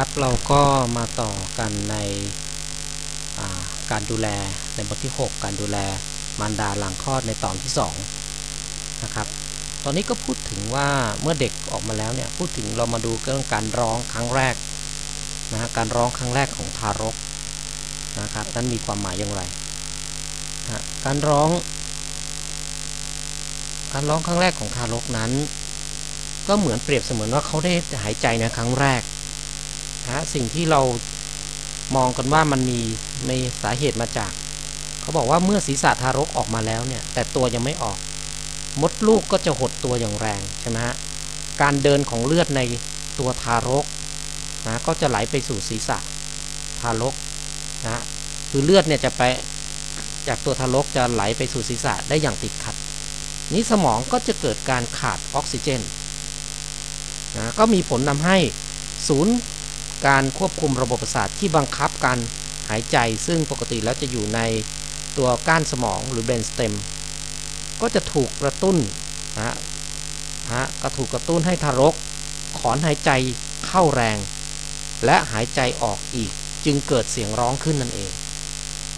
ครับเราก็มาต่อกันในาการดูแลในบทที่ 6 การดูแลมารดาหลังคลอดในตอนที่2นะครับตอนนี้ก็พูดถึงว่าเมื่อเด็กออกมาแล้วเนี่ยพูดถึงเรามาดูเรื่องการร้องครั้งแรกนะฮะการร้องครั้งแรกของทารกนะครับนั้นมีความหมายอย่างไรนะการร้อง การร้องครั้งแรกของทารกนั้น ก็เหมือนเปรียบเสมือนว่าเขาได้หายใจในครั้งแรก นะฮะสิ่งที่เรามองกันว่ามันมีมีสาเหตุมาจาก เขาบอกว่าเมื่อศีรษะทารกออกมาแล้วเนี่ย แต่ตัวยังไม่ออก มดลูกก็จะหดตัวอย่างแรงใช่ไหมฮะการเดินของเลือดในตัวทารกนะก็จะไหลไปสู่ศีรษะทารกนะคือเลือดเนี่ยจะไปจากตัวทารกจะไหลไปสู่ศีรษะได้อย่างติดขัด นี้สมองก็จะเกิดการขาดออกซิเจนนะก็มีผลทำให้ศูนย์ การควบคุมระบบประสาทที่บังคับการหายใจซึ่งปกติแล้วจะอยู่ในตัวก้านสมองหรือเบนสเต็มก็จะถูกกระตุ้นนะฮะฮะก็ถูกกระตุ้นให้ทารก ขอนหายใจเข้าแรง และหายใจออกอีกจึงเกิดเสียงร้องขึ้นนั่นเอง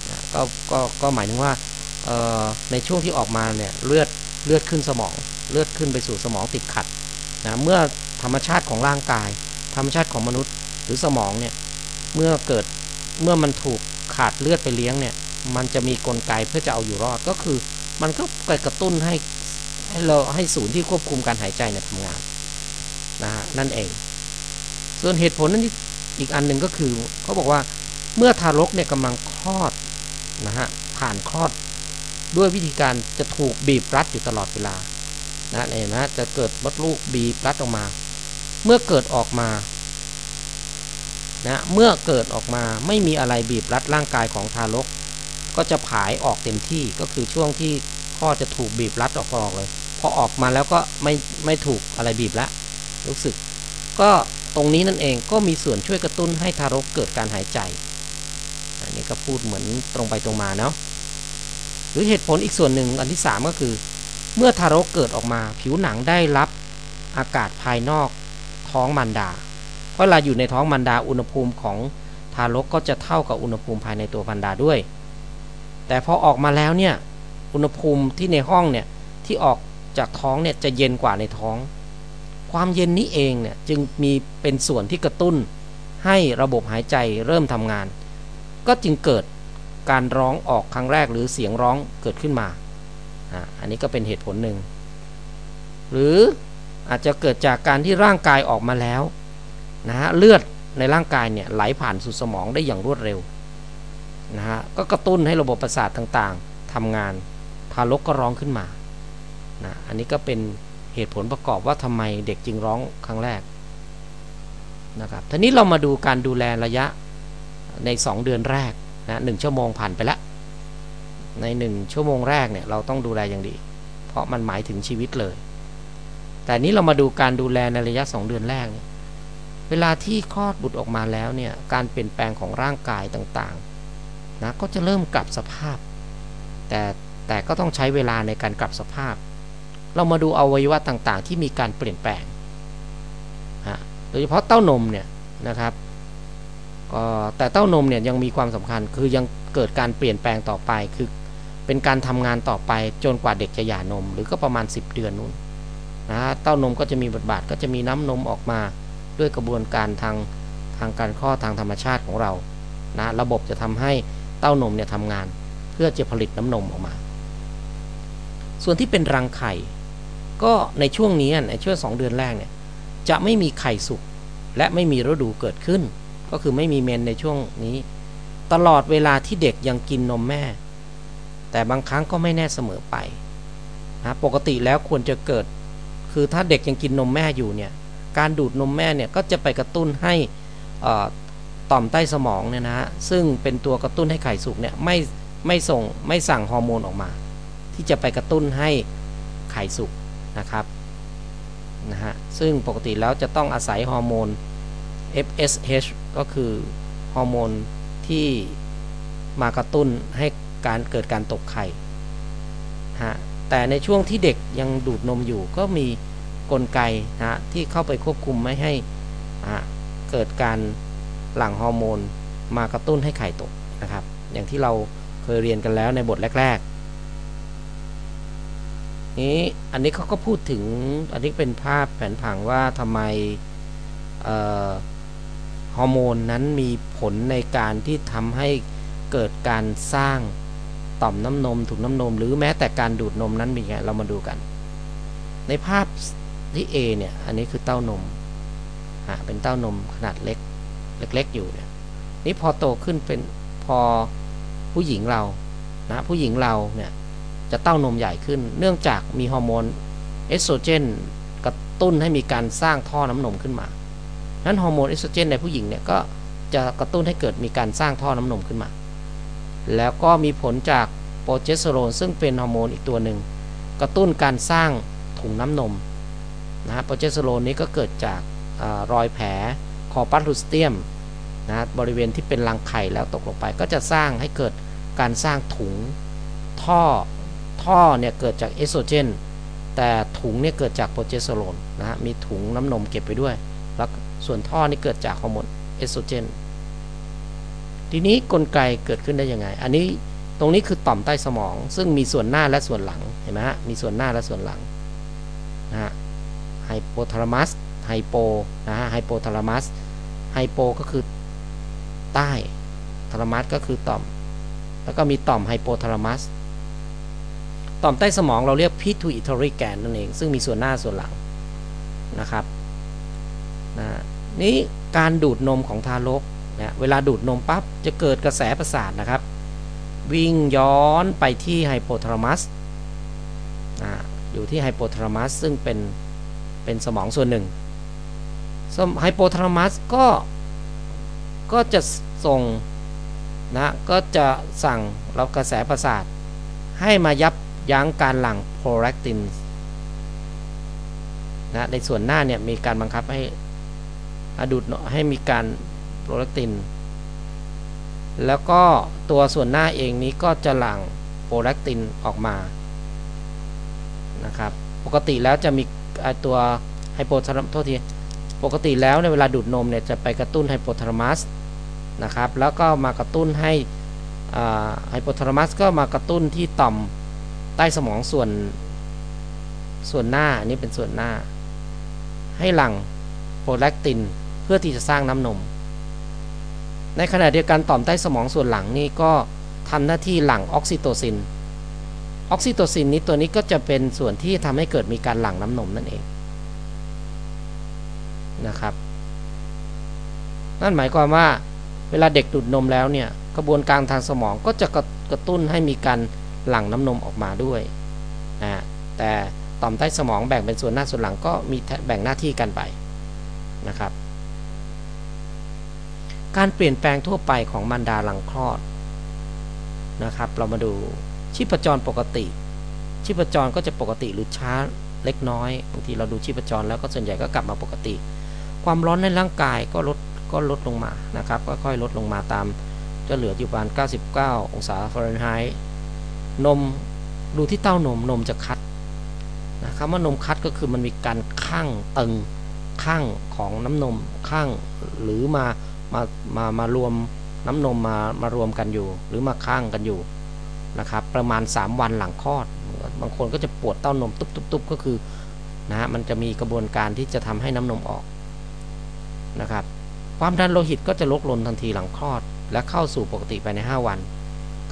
นะก็ก็ก็หมายถึงว่าในช่วงที่ออกมาเนี่ยเลือดเลือดขึ้นสมองเลือดขึ้นไปสู่สมองติดขัดนะเมื่อธรรมชาติของร่างกาย ธรรมชาติของมนุษย์ รือสมองเนี่ยเมื่อเกิดเมื่อมันถูกขาดเลือดไปเลี้ยงเนี่ย มันจะมีกลไกเพื่อจะเอาอยู่รอดก็คือ มันก็ไปกระตุ้นให้ให้เราให้ศูนย์ที่ควบคุมการหายใจเนี่ยทำงานนะฮะนั่นเอง ส่วนเหตุผลนั้นอีกอันหนึ่งก็คือเขาบอกว่าเมื่อทารกเนี่ยกำลังคลอดนะฮะผ่านคลอดด้วยวิธีการจะถูกบีบรัดอยู่ตลอดเวลานะเห็นไหมจะเกิดมดลูกบีบรัดออกมา เมื่อเกิดออกมา นะเมื่อเกิดออกมาไม่มีอะไรบีบรัดร่างกายของทารก ก็จะผายออกเต็มที่ก็คือช่วงที่พ่อจะถูกบีบรัดออกออกเลยพอออกมาแล้วก็ไม่ไม่ถูกอะไรบีบละรู้สึก ก็ตรงนี้นั่นเองก็มีส่วนช่วยกระตุ้นให้ทารกเกิดการหายใจ อันนี้ก็พูดเหมือนตรงไปตรงมาเนาะหรือเหตุผลอีกส่วนหนึ่งอันที่ 3 ก็คือ เมื่อทารกเกิดออกมา ผิวหนังได้รับอากาศภายนอกท้องมารดา เพราะเวลาอยู่ในท้องมารดาอุณหภูมิของทารกก็จะเท่ากับอุณหภูมิภายในตัวมารดาด้วย แต่พอออกมาแล้วเนี่ยอุณหภูมิที่ในห้องเนี่ยที่ออกจากท้องเนี่ยจะเย็นกว่าในท้อง ความเย็นนี้เองเนี่ยจึงมีเป็นส่วนที่กระตุ้น ให้ระบบหายใจเริ่มทำงาน ก็จึงเกิดการร้องออกครั้งแรกหรือเสียงร้องเกิดขึ้นมาอันนี้ก็เป็นเหตุผลหนึ่ง หรืออาจจะเกิดจากการที่ร่างกายออกมาแล้ว นะฮะเลือดในร่างกายเนี่ยไหลผ่านสู่สมองได้อย่างรวดเร็วนะฮะก็กระตุ้นให้ระบบประสาทต่างๆทำงานทารกก็ร้องขึ้นมานะอันนี้ก็เป็นเหตุผลประกอบว่าทำไมเด็กจึงร้องครั้งแรกนะครับทีนี้เรามาดูการดูแลระยะใน 2 เดือนแรกนะหชั่วโมงผ่านไปแล้วใน 1 ชั่วโมงแรกเนี่ยเราต้องดูแลอย่างดี เพราะมันหมายถึงชีวิตเลย แต่นี้เรามาดูการดูแลในระยะ 2 เดือนแรกเนี่ย เวลาที่คลอดบุตรออกมาแล้วเนี่ยการเปลี่ยนแปลงของร่างกายต่างๆนะก็จะเริ่มกลับสภาพ แต่แต่ก็ต้องใช้เวลาในการกลับสภาพ เรามาดูอวัยวะต่างๆ ที่มีการเปลี่ยนแปลงฮะโดยเฉพาะเต้านมเนี่ยนะครับก็แต่เต้านมเนี่ยยังมีความสำคัญคือยังเกิดการเปลี่ยนแปลงต่อไปคือเป็นการทำงานต่อไปจนกว่าเด็กจะหย่านม หรือก็ประมาณ 10 เดือนนู้นนะเต้านมก็จะมีบทบาทก็จะมีน้ำนมออกมา ด้วยกระบวนการทางทางการคลอทางธรรมชาติของเรานะระบบจะทำให้เต้านมเนี่ยทำงาน เพื่อจะผลิตน้ำนมออกมา ส่วนที่เป็นรังไข่ ก็ในช่วงนี้ในช่วงสองเดือนแรกเนี่ยจะไม่มีไข่สุกและไม่มีฤดูเกิดขึ้น ก็คือไม่มีเมนในช่วงนี้ ตลอดเวลาที่เด็กยังกินนมแม่ แต่บางครั้งก็ไม่แน่เสมอไปนะปกติแล้วควรจะเกิด คือถ้าเด็กยังกินนมแม่อยู่เนี่ย การดูดนมแม่เนี่ยก็จะไปกระตุ้นให้ต่อมใต้สมองเนี่ยนะฮะซึ่งเป็นตัวกระตุ้นให้ไข่สุกเนี่ยไม่ไม่ส่งไม่สั่งฮอร์โมนออกมา ที่จะไปกระตุ้นให้ไข่สุกนะครับนะฮะซึ่งปกติแล้วจะต้องอาศัยฮอร์โมน FSH ก็คือฮอร์โมนที่มากระตุ้นให้การเกิดการตกไข่ฮะแต่ในช่วงที่เด็กยังดูดนมอยู่ก็มี กลไกนะที่เข้าไปควบคุมไม่ให้เกิดการหลั่งฮอร์โมนมากระตุ้นให้ไข่ตกนะครับ อย่างที่เราเคยเรียนกันแล้วในบทแรกๆ นี้อันนี้เขาก็พูดถึงอันนี้เป็นภาพแผนผังว่าทำไมฮอร์โมนนั้นมีผลในการที่ทำให้เกิดการสร้างต่อมน้ำนมถุงน้ำนม หรือแม้แต่การดูดนมนั้นมีไงเรามาดูกัน ในภาพ ที่ A เนี่ย อันนี้คือเต้านมฮะเป็นเต้านมขนาดเล็ก เล็ก ๆ อยู่เนี่ย นี่พอโตขึ้นเป็นพอผู้หญิงเรา นะ ผู้หญิงเราเนี่ย จะเต้านมใหญ่ขึ้น เนื่องจากมีฮอร์โมนเอสโตรเจนกระตุ้นให้มีการสร้างท่อน้ำนมขึ้นมา นั้นฮอร์โมนเอสโตรเจนในผู้หญิงเนี่ยก็จะกระตุ้นให้เกิดมีการสร้างท่อน้ำนมขึ้นมา แล้วก็มีผลจากโปรเจสเตอโรนซึ่งเป็นฮอร์โมนอีกตัวหนึ่งกระตุ้นการสร้างถุงน้ำนม นะฮะโปรเจสเตอโรนนี้ก็เกิดจากอรอยแผลคอปัสลูสเตียมนะบริเวณที่เป็นรังไข่แล้วตกลงไป ก็จะสร้างให้เกิดการสร้างถุงท่อท่อเนี่ยเกิดจากเอสโตรเจน แต่ถุงเนี่ยเกิดจากโปรเจสเตอโรนนะฮะมีถุงน้ำนมเก็บไปด้วย แล้วส่วนท่อนี่เกิดจากฮอร์โมนเอสโตรเจน ทีนี้กลไกเกิดขึ้นได้ยังไง อันนี้ตรงนี้คือต่อมใต้สมอง ซึ่งมีส่วนหน้าและส่วนหลังเห็นไหมฮะมีส่วนหน้าและส่วนหลังนะฮะ ไฮโปทาลามัสไฮโปนะฮะไฮโปทาลามัสไฮโปก็คือใต้ทาลามัสก็คือต่อม แล้วก็มีต่อมไฮโปทาลามัสต่อมใต้สมองเราเรียกพิทูอิทอริแกนนั่นเอง ซึ่งมีส่วนหน้าส่วนหลังนะครับนะนี้การดูดนมของทารกนะเวลาดูดนมปั๊บจะเกิดกระแสประสาทนะครับ วิ่งย้อนไปที่ไฮโปทาลามัสนะอยู่ที่ไฮโปทาลามัสซึ่งเป็น เป็นสมองส่วนหนึ่งไฮโปทาลามัสก็ก็จะส่งนะก็จะสั่งรับกระแสประสาท ให้มายับยั้งการหลั่งโปรแลคตินนะในส่วนหน้าเนี่ยมีการบังคับให้อดูดให้มีการโปรแลคติน แล้วก็ตัวส่วนหน้าเองนี้ก็จะหลั่งโปรแลคตินออกมานะครับปกติแล้วจะมี ตัวไฮโปทาลามัสโทษทีปกติแล้วในเวลาดูดนมเนี่ยจะไปกระตุ้นไฮโปทาลามัสนะครับแล้วก็มากระตุ้นให้ไฮโปทาลามัสก็มากระตุ้นที่ต่อมใต้สมองส่วนส่วนหน้าอันนี้เป็นส่วนหน้า ให้หลั่งโปรแลคตินเพื่อที่จะสร้างน้ำนม ในขณะเดียวกันต่อมใต้สมองส่วนหลังนี่ก็ทำหน้าที่หลั่งออกซิโตซิน ออกซิโตซินนี้ตัวนี้ก็จะเป็นส่วนที่ทำให้เกิดมีการหลั่งน้ำนมนั่นเองนะครับ นั่นหมายความว่าเวลาเด็กดูดนมแล้วเนี่ยกระบวนการทางสมองก็จะกระกระตุ้นให้มีการหลั่งน้ำนมออกมาด้วยนะแต่ต่อมใต้สมองแบ่งเป็นส่วนหน้าส่วนหลังก็มีแบ่งหน้าที่กันไปนะครับ การเปลี่ยนแปลงทั่วไปของมารดาหลังคลอดนะครับ เรามาดู ชีพจรปกติ ชีพจรก็จะปกติหรือช้าเล็กน้อยบางทีเราดูชีพจรแล้วก็ส่วนใหญ่ก็กลับมาปกติ ความร้อนในร่างกายก็ลดก็ลดลงมานะครับก็ค่อยลดลงมาตามจะเหลืออยู่ประมาณ 99 องศาฟาเรนไฮต์นมดูที่เต้านมนมจะคัดนะครับว่านมคัดก็คือมันมีการข้างตึงข้างของน้ำนมข้างหรือมามามามารวมน้ำนมมามารวมกันอยู่ หรือมาข้างกันอยู่ นะครับประมาณ 3 วันหลังคลอด บางคนก็จะปวดเต้านมตุบๆก็คือนะฮะมันจะมีกระบวนการที่จะทำให้น้ำนมออกนะครับความดันโลหิตก็จะลดลงทันทีหลังคลอด และเข้าสู่ปกติภายใน 5 วัน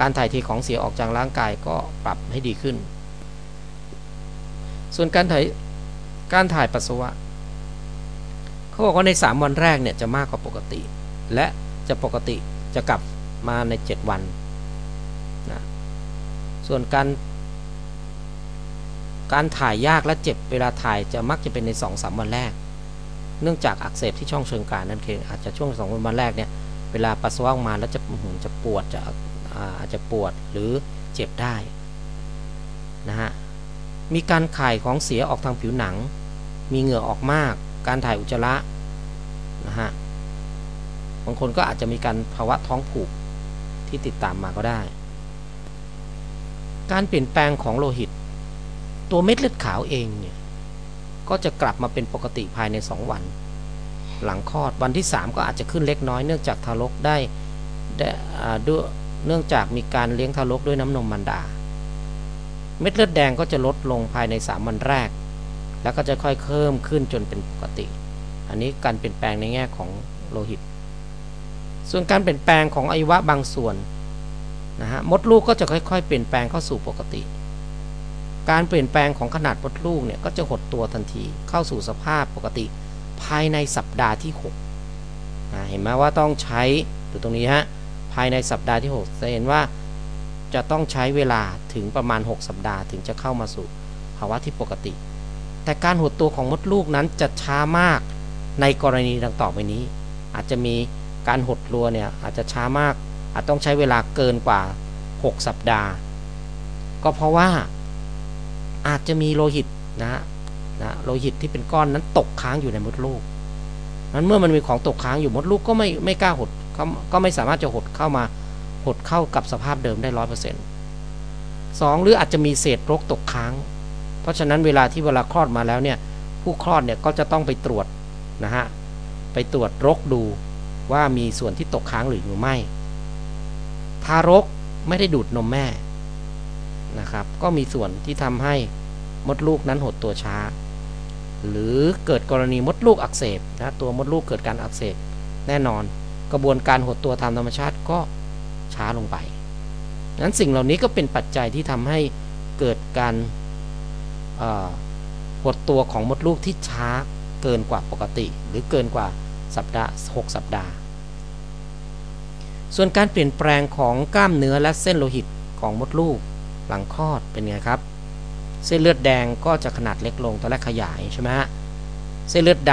การถ่ายเทของเสียออกจากร่างกายก็ปรับให้ดีขึ้น ส่วนการถ่ายการถ่ายปัสสาวะเขาบอกว่าใน 3 วันแรกเนี่ยจะมากกว่าปกติ และจะปกติจะกลับมาใน 7 วันนะ ส่วนการ การถ่ายยากและเจ็บเวลาถ่ายจะมักจะเป็นใน2-3วันแรก เนื่องจากอักเสบที่ช่องเชิงกรานนั่นคืออาจจะช่วงสองวันแรกเนี่ยเวลาปัสสาวะมาแล้วจะหจะปวดจะอาจจะปวดหรือเจ็บได้นะฮะมีการข่ายของเสียออกทางผิวหนัง มีเหงื่อออกมาก การถ่ายอุจจาระนะฮะบางคนก็อาจจะมีการภาวะท้องผูกที่ติดตามมาก็ได้ การเปลี่ยนแปลงของโลหิต ตัวเม็ดเลือดขาวเองเนี่ยก็จะกลับมาเป็นปกติภายใน 2 วัน หลังคลอดวันที่ 3 ก็อาจจะขึ้นเล็กน้อยเนื่องจากทารกได้ได้ด้วยเนื่องจากมีการเลี้ยงทารกด้วยน้ำนมมารดา เม็ดเลือดแดงก็จะลดลงภายใน 3 วันแรก แล้วก็จะค่อยเพิ่มขึ้นจนเป็นปกติ อันนี้การเปลี่ยนแปลงในแง่ของโลหิต ส่วนการเปลี่ยนแปลงของอวัยวะบางส่วน นะฮะมดลูกก็จะค่อยๆ เปลี่ยนแปลงเข้าสู่ปกติ การเปลี่ยนแปลงของขนาดมดลูกเนี่ยก็จะหดตัวทันทีเข้าสู่สภาพปกติ ภายในสัปดาห์ที่6นะเห็นไหมว่าต้องใช้ดูตรงนี้ฮะภายในสัปดาห์ที่ 6 จะเห็นว่าจะต้องใช้เวลาถึงประมาณ 6 สัปดาห์ถึงจะเข้ามาสู่ภาวะที่ปกติ แต่การหดตัวของมดลูกนั้นจะช้ามากในกรณีดังต่อไปนี้ อาจจะมีการหดตัวเนี่ยอาจจะช้ามาก อาจต้องใช้เวลาเกินกว่า 6 สัปดาห์ ก็เพราะว่าอาจจะมีโลหิตนะนะโลหิตที่เป็นก้อนนั้นตกค้างอยู่ในมดลูกนั้นเมื่อมันมีของตกค้างอยู่มดลูกก็ไม่ไม่กล้าหดก็ไม่สามารถจะหดเข้ามาหดเข้ากับสภาพเดิมได้ร้อยเปอร์เซ็นต์สองหรืออาจจะมีเศษรกตกค้าง เพราะฉะนั้นเวลาที่เวลาคลอดมาแล้วเนี่ยผู้คลอดเนี่ยก็จะต้องไปตรวจนะฮะไปตรวจรกดูว่ามีส่วนที่ตกค้างหรือไม่ ทารกไม่ได้ดูดนมแม่นะครับ ก็มีส่วนที่ทำให้มดลูกนั้นหดตัวช้า หรือเกิดกรณีมดลูกอักเสบนะตัวมดลูกเกิดการอักเสบแน่นอน กระบวนการหดตัวตามธรรมชาติก็ช้าลงไปนั้นสิ่งเหล่านี้ก็เป็นปัจจัยที่ทำให้เกิดการหดตัวของมดลูกที่ช้าเกินกว่าปกติ หรือเกินกว่าสัปดาห์ 6 สัปดาห์ ส่วนการเปลี่ยนแปลงของกล้ามเนื้อและเส้นโลหิตของมดลูกหลังคลอดเป็นไงครับ เส้นเลือดแดงก็จะขนาดเล็กลงตอนแรกขยายใช่ไหมฮะเส้นเลือดด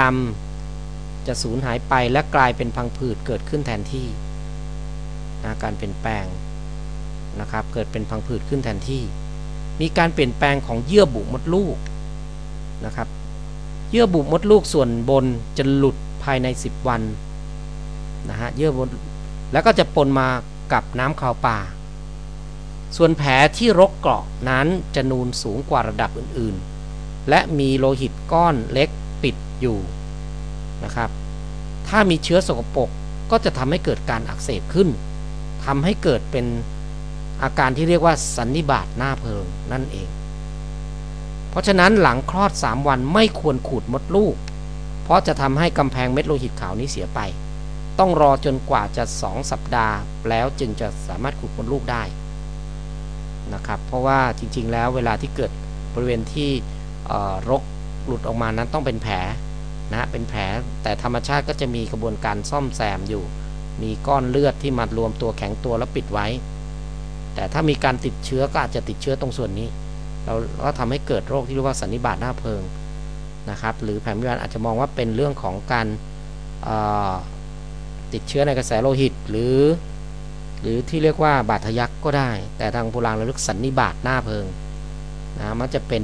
ำจะสูญหายไปและกลายเป็นพังผืดเกิดขึ้นแทนที่นะการเปลี่ยนแปลงนะครับเกิดเป็นพังผืดขึ้นแทนที่ มีการเปลี่ยนแปลงของเยื่อบุมดลูกนะครับเยื่อบุมดลูกส่วนบนจะหลุดภายใน 10 วันนะฮะเยื่อบน แล้วก็จะปนมากับน้ำขาวป่า ส่วนแผลที่รกเกาะนั้นจะนูนสูงกว่าระดับอื่นๆ และมีโลหิตก้อนเล็กปิดอยู่นะครับ ถ้ามีเชื้อสกปรกก็จะทำให้เกิดการอักเสบขึ้นทำให้เกิดเป็นอาการที่เรียกว่าสันนิบาตหน้าเพิงนั่นเอง เพราะฉะนั้นหลังคลอด 3 วันไม่ควรขูดมดลูก เพราะจะทำให้กำแพงเม็ดโลหิตขาวนี้เสียไป ต้องรอจนกว่าจะ 2 สัปดาห์ แล้วจึงจะสามารถขูดมดลูกได้นะครับ เพราะว่าจริงๆ แล้วเวลาที่เกิดบริเวณที่รกหลุดออกมานั้นต้องเป็นแผลนะเป็นแผลแต่ธรรมชาติก็จะมีกระบวนการซ่อมแซมอยู่ มีก้อนเลือดที่มารวมตัวแข็งตัวแล้วปิดไว้ แต่ถ้ามีการติดเชื้อก็อาจจะติดเชื้อตรงส่วนนี้ เราก็ทำให้เกิดโรคที่เรียกว่าสันนิบาตหน้าเพิงนะครับ หรือแผนพยาบาลอาจจะมองว่าเป็นเรื่องของการ ติดเชื้อในกระแสโลหิตหรือ หรือที่เรียกว่าบาดทะยักก็ได้ แต่ทางโบราณเราเรียกสันนิบาตหน้าเพิงนะมันจะเป็น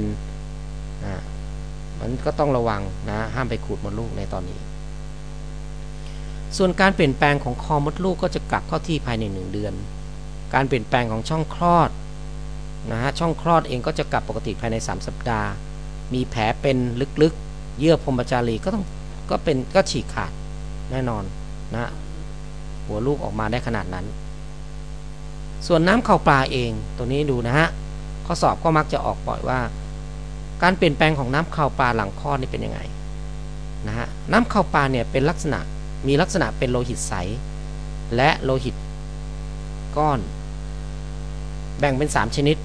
นะมันก็ต้องระวังนะห้ามไปขูดมดลูกในตอนนี้ ส่วนการเปลี่ยนแปลงของคอมดลูกก็จะกลับเข้าที่ภายในหนึ่งเดือน การเปลี่ยนแปลงของช่องคลอดนะฮะช่องคลอดเองก็จะกลับปกติภายใน 3 สัปดาห์ มีแผลเป็นลึกๆ เยื่อพรมจารีก็ต้องก็เป็นก็ฉีกขาดแน่นอน นะหัวลูกออกมาได้ขนาดนั้น ส่วนน้ำเข่าปลาเองตัวนี้ดูนะฮะข้อสอบก็มักจะออกบ่อยว่า การเปลี่ยนแปลงของน้ำเข่าปลาหลังคลอดนี่เป็นยังไงนะฮะน้ำเข่าปลาเนี่ยเป็นลักษณะมีลักษณะเป็นโลหิตใส และโลหิตก้อน แบ่งเป็น 3 ชนิด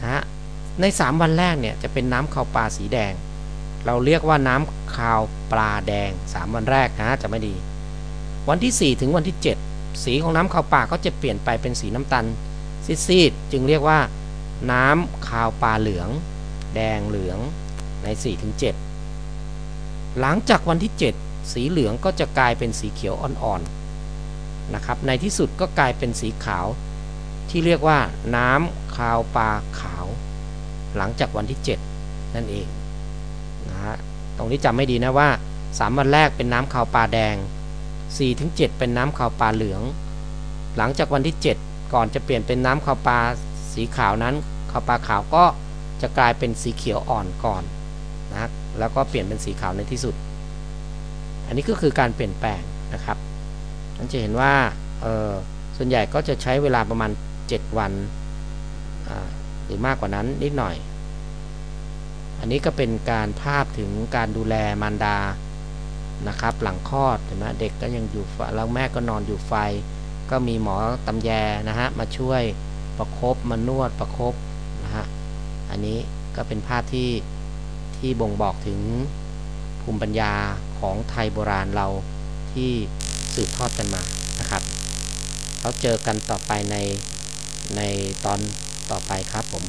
นะฮะใน 3 วันแรกเนี่ยจะเป็นน้ำข่าปลาสีแดง เราเรียกว่าน้ำขาวปลาแดง 3 วันแรกนะจะไม่ดี วันที่ 4 ถึงวันที่ 7 สีของน้ำขาวปลาก็จะเปลี่ยนไปเป็นสีน้ำตาลซีดๆจึงเรียกว่า น้ำขาวปลาเหลือง แดงเหลืองใน 4 ถึง 7 หลังจากวันที่ 7 สีเหลืองก็จะกลายเป็นสีเขียวอ่อนๆนะครับในที่สุดก็กลายเป็นสีขาว ที่เรียกว่า น้ำคาวปลาขาว หลังจากวันที่ 7 นั่นเอง นะฮะตรงนี้จำไม่ดีนะว่า 3 วันแรกเป็นน้ำคาวปลาแดง 4-7 เป็นน้ำคาวปลาเหลือง หลังจากวันที่ 7 ก่อนจะเปลี่ยนเป็นน้ำคาวปลาสีขาวนั้นคาวปลาขาวก็จะกลายเป็นสีเขียวอ่อนก่อนนะแล้วก็เปลี่ยนเป็นสีขาวในที่สุด อันนี้ก็คือการเปลี่ยนแปลงนะครับนั่นจะเห็นว่าส่วนใหญ่ก็จะใช้เวลาประมาณ 7 วันหรือมากกว่านั้นนิดหน่อย อันนี้ก็เป็นการภาพถึงการดูแลมารดานะครับ หลังคลอดเห็นไหมเด็กก็ยังอยู่ไฟแล้วแม่ก็นอนอยู่ไฟ ก็มีหมอตำแยนะฮะมาช่วยประครบมานวดประครบนะฮะอันนี้ก็เป็นภาพที่ที่บ่งบอกถึงภูมิปัญญาของไทยโบราณเราที่สืบทอดกันมานะครับแล้วเจอกันต่อไปในในตอนต่อไปครับผม